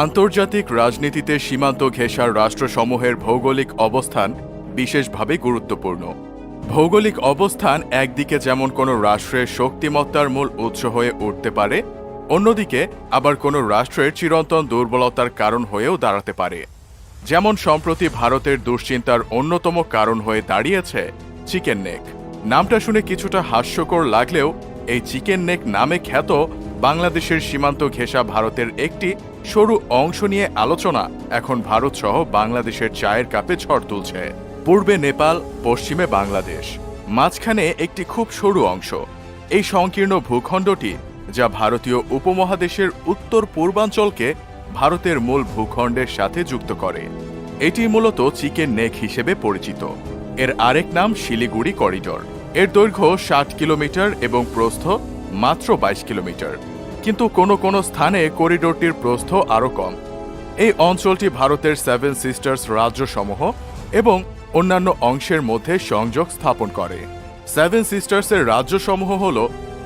আন্তর্জাতিক রাজনীতিতে সীমান্ত ঘেঁষার রাষ্ট্রসমূহের ভৌগোলিক অবস্থান বিশেষভাবে গুরুত্বপূর্ণ। ভৌগোলিক অবস্থান একদিকে যেমন কোনো রাষ্ট্রের শক্তিমত্তার মূল উৎস হয়ে উঠতে পারে, অন্যদিকে আবার কোনো রাষ্ট্রের চিরন্তন দুর্বলতার কারণ হয়েও দাঁড়াতে পারে। যেমন সম্প্রতি ভারতের দুশ্চিন্তার অন্যতম কারণ হয়ে দাঁড়িয়েছে চিকেন নেক। নামটা শুনে কিছুটা হাস্যকর লাগলেও এই চিকেন নেক নামে খ্যাত বাংলাদেশের সীমান্ত ঘেঁষা ভারতের একটি সরু অংশ নিয়ে আলোচনা এখন ভারত সহ বাংলাদেশের চায়ের কাপে ঝড় তুলছে। পূর্বে নেপাল, পশ্চিমে বাংলাদেশ। মাঝখানে একটি খুব সরু অংশ। এই সংকীর্ণ ভূখণ্ডটি, যা ভারতীয় উপমহাদেশের উত্তর পূর্বাঞ্চলকে ভারতের মূল ভূখণ্ডের সাথে যুক্ত করে। এটি মূলত চিকেন নেক হিসেবে পরিচিত। এর আরেক নাম শিলিগুড়ি করিডোর। এর দৈর্ঘ্য ষাট কিলোমিটার এবং প্রস্থ মাত্র বাইশ কিলোমিটার। কিন্তু কোনো কোনো স্থানে করিডোরটির প্রস্থ আরও কম। এই অঞ্চলটি ভারতের সেভেন সিস্টার্স রাজ্যসমূহ এবং অন্যান্য অংশের মধ্যে সংযোগ স্থাপন করে। সেভেন সিস্টার্সের রাজ্যসমূহ হল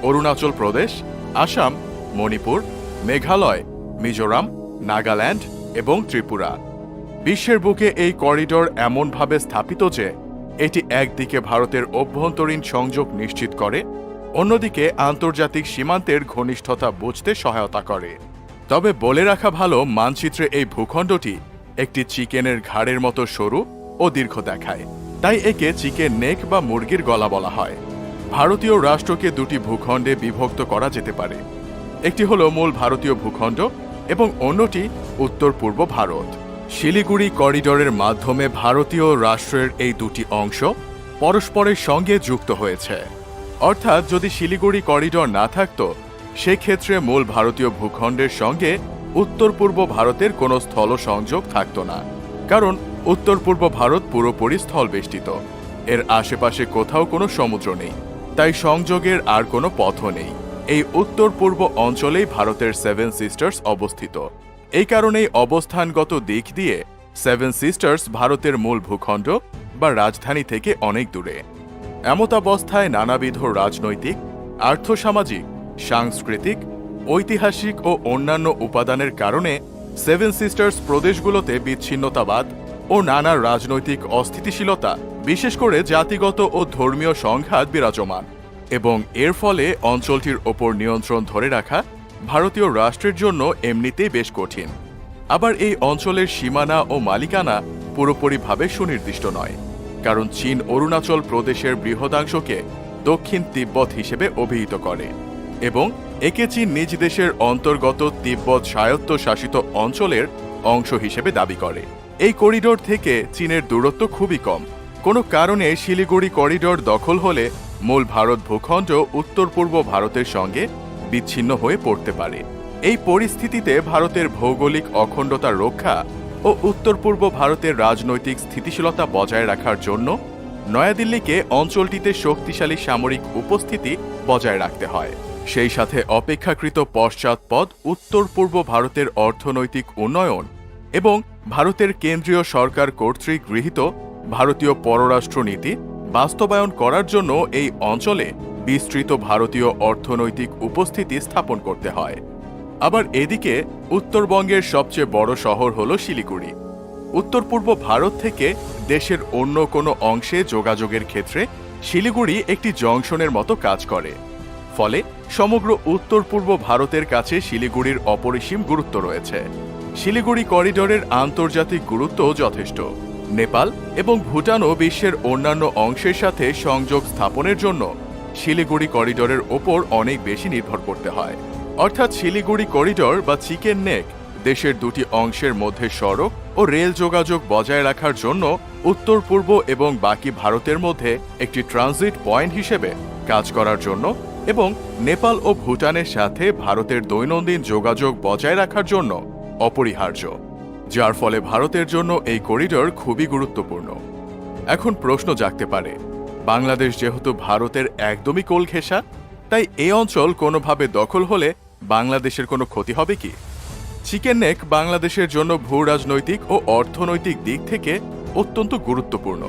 অরুণাচল প্রদেশ, আসাম, মণিপুর, মেঘালয়, মিজোরাম, নাগাল্যান্ড এবং ত্রিপুরা। বিশ্বের বুকে এই করিডোর এমনভাবে স্থাপিত যে, এটি একদিকে ভারতের অভ্যন্তরীণ সংযোগ নিশ্চিত করে অন্যদিকে আন্তর্জাতিক সীমান্তের ঘনিষ্ঠতা বুঝতে সহায়তা করে। তবে বলে রাখা ভালো, মানচিত্রে এই ভূখণ্ডটি একটি চিকেনের ঘাড়ের মতো সরু ও দীর্ঘ দেখায়। তাই একে চিকেন নেক বা মুরগির গলা বলা হয়। ভারতীয় রাষ্ট্রকে দুটি ভূখণ্ডে বিভক্ত করা যেতে পারে। একটি হল মূল ভারতীয় ভূখণ্ড এবং অন্যটি উত্তর পূর্ব ভারত। শিলিগুড়ি করিডোরের মাধ্যমে ভারতীয় রাষ্ট্রের এই দুটি অংশ পরস্পরের সঙ্গে যুক্ত হয়েছে। অর্থাৎ যদি শিলিগুড়ি করিডর না থাকত, সেক্ষেত্রে মূল ভারতীয় ভূখণ্ডের সঙ্গে উত্তর পূর্ব ভারতের কোনো স্থল সংযোগ থাকত না। কারণ উত্তর পূর্ব ভারত পুরোপুরি স্থলবেষ্টিত। এর আশেপাশে কোথাও কোনো সমুদ্র নেই। তাই সংযোগের আর কোনো পথও নেই। এই উত্তর পূর্ব অঞ্চলেই ভারতের সেভেন সিস্টার্স অবস্থিত। এই কারণেই অবস্থানগত দিক দিয়ে সেভেন সিস্টার্স ভারতের মূল ভূখণ্ড বা রাজধানী থেকে অনেক দূরে। এমতাবস্থায় নানাবিধ রাজনৈতিক, আর্থসামাজিক, সাংস্কৃতিক, ঐতিহাসিক ও অন্যান্য উপাদানের কারণে সেভেন সিস্টার্স প্রদেশগুলোতে বিচ্ছিন্নতাবাদ ও নানা রাজনৈতিক অস্থিতিশীলতা, বিশেষ করে জাতিগত ও ধর্মীয় সংঘাত বিরাজমান এবং এর ফলে অঞ্চলটির ওপর নিয়ন্ত্রণ ধরে রাখা ভারতীয় রাষ্ট্রের জন্য এমনিতেই বেশ কঠিন। আবার এই অঞ্চলের সীমানা ও মালিকানা পুরোপুরিভাবে সুনির্দিষ্ট নয়। কারণ চীন অরুণাচল প্রদেশের বৃহদাংশকে দক্ষিণ তিব্বত হিসেবে অভিহিত করে এবং একে চীন নিজ দেশের অন্তর্গত তিব্বত স্বায়ত্ত শাসিত অঞ্চলের অংশ হিসেবে দাবি করে। এই করিডোর থেকে চীনের দূরত্ব খুবই কম। কোনো কারণে শিলিগুড়ি করিডোর দখল হলে মূল ভারত ভূখণ্ড উত্তর পূর্ব ভারতের সঙ্গে বিচ্ছিন্ন হয়ে পড়তে পারে। এই পরিস্থিতিতে ভারতের ভৌগোলিক অখণ্ডতা রক্ষা ও উত্তর পূর্ব ভারতের রাজনৈতিক স্থিতিশীলতা বজায় রাখার জন্য নয়াদিল্লিকে অঞ্চলটিতে শক্তিশালী সামরিক উপস্থিতি বজায় রাখতে হয়। সেই সাথে অপেক্ষাকৃত পশ্চাৎপদ উত্তর পূর্ব ভারতের অর্থনৈতিক উন্নয়ন এবং ভারতের কেন্দ্রীয় সরকার কর্তৃক গৃহীত ভারতীয় পররাষ্ট্র নীতি বাস্তবায়ন করার জন্য এই অঞ্চলে বিস্তৃত ভারতীয় অর্থনৈতিক উপস্থিতি স্থাপন করতে হয়। আবার এদিকে উত্তরবঙ্গের সবচেয়ে বড় শহর হল শিলিগুড়ি। উত্তর পূর্ব ভারত থেকে দেশের অন্য কোনো অংশে যোগাযোগের ক্ষেত্রে শিলিগুড়ি একটি জংশনের মতো কাজ করে। ফলে সমগ্র উত্তর পূর্ব ভারতের কাছে শিলিগুড়ির অপরিসীম গুরুত্ব রয়েছে। শিলিগুড়ি করিডোরের আন্তর্জাতিক গুরুত্ব যথেষ্ট। নেপাল এবং ভুটানও বিশ্বের অন্যান্য অংশের সাথে সংযোগ স্থাপনের জন্য শিলিগুড়ি করিডোরের ওপর অনেক বেশি নির্ভর করতে হয়। অর্থাৎ শিলিগুড়ি করিডোর বা চিকেন নেক, দেশের দুটি অংশের মধ্যে সড়ক ও রেল যোগাযোগ বজায় রাখার জন্য উত্তর, পূর্ব এবং বাকি ভারতের মধ্যে একটি ট্রানজিট পয়েন্ট হিসেবে কাজ করার জন্য এবং নেপাল ও ভুটানের সাথে ভারতের দৈনন্দিন যোগাযোগ বজায় রাখার জন্য অপরিহার্য, যার ফলে ভারতের জন্য এই করিডোর খুবই গুরুত্বপূর্ণ। এখন প্রশ্ন জাগতে পারে, বাংলাদেশ যেহেতু ভারতের একদমই কোল তাই এই অঞ্চল কোনোভাবে দখল হলে বাংলাদেশের কোনো ক্ষতি হবে কি? চিকেন নেক বাংলাদেশের জন্য ভূ রাজনৈতিক ও অর্থনৈতিক দিক থেকে অত্যন্ত গুরুত্বপূর্ণ।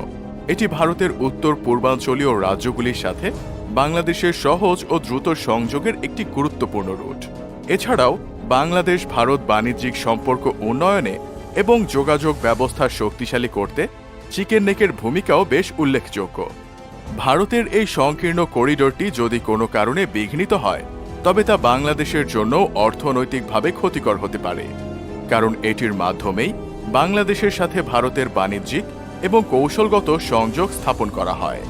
এটি ভারতের উত্তর পূর্বাঞ্চলীয় রাজ্যগুলির সাথে বাংলাদেশের সহজ ও দ্রুত সংযোগের একটি গুরুত্বপূর্ণ রুট। এছাড়াও, বাংলাদেশ ভারত বাণিজ্যিক সম্পর্ক উন্নয়নে এবং যোগাযোগ ব্যবস্থা শক্তিশালী করতে চিকেন নেকের ভূমিকাও বেশ উল্লেখযোগ্য। ভারতের এই সংকীর্ণ করিডোরটি যদি কোনো কারণে বিঘ্নিত হয় তবে তা বাংলাদেশের জন্য অর্থনৈতিকভাবে ক্ষতিকর হতে পারে, কারণ এটির মাধ্যমেই বাংলাদেশের সাথে ভারতের বাণিজ্যিক এবং কৌশলগত সংযোগ স্থাপন করা হয়।